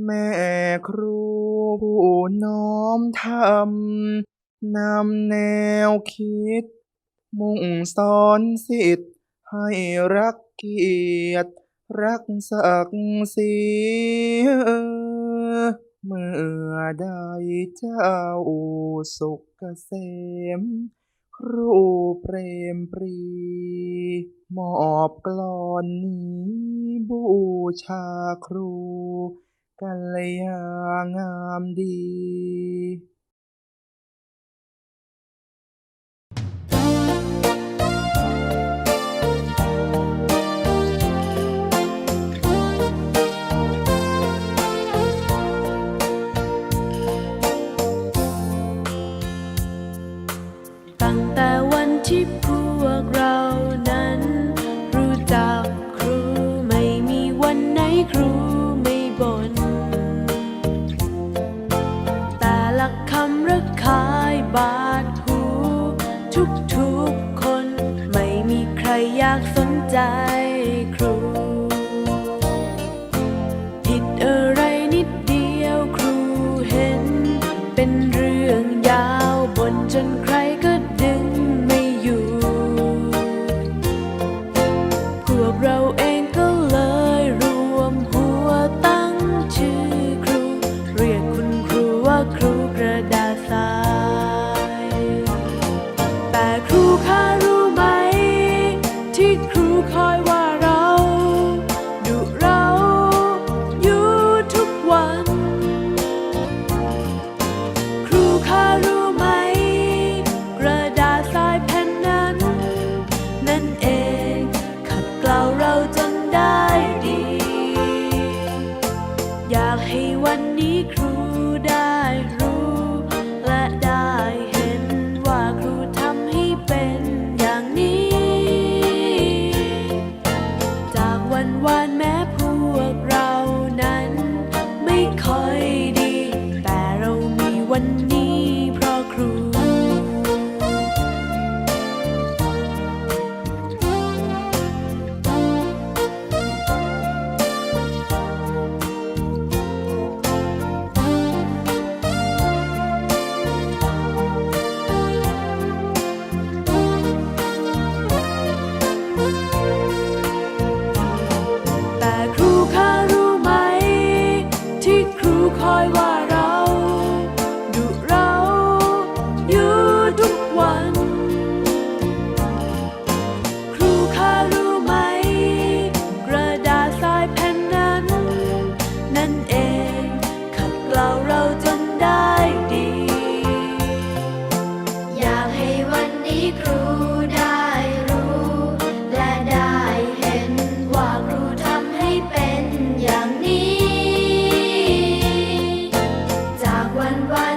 แม่ครูผู้น้อมทำนำแนวคิด มุ่งสอนสิทธิ์ ให้รักเกียรติ รักศักดิ์ศรีเมื่อใดเจ้าสุขเกษมครูเปรมปรี มอบกลอนนี้บูชาครู กัล อยากสนใจครู ผิดอะไรนิดเดียวครูเห็น เป็นเรื่องยาวบนจนใครก็ดึง ธอรู้ไหม กระดาษทายแผ่นนั้น นั่นเองขัดเกลาเราจนได้ดี อยากให้วันนี้ครูได้รู้ และได้เห็นว่าครูทำให้เป็นอย่างนี้ จากวันวานแม้พวกเรานั้น ไม่ค่อยดี แต่เรามีวันนี้ one by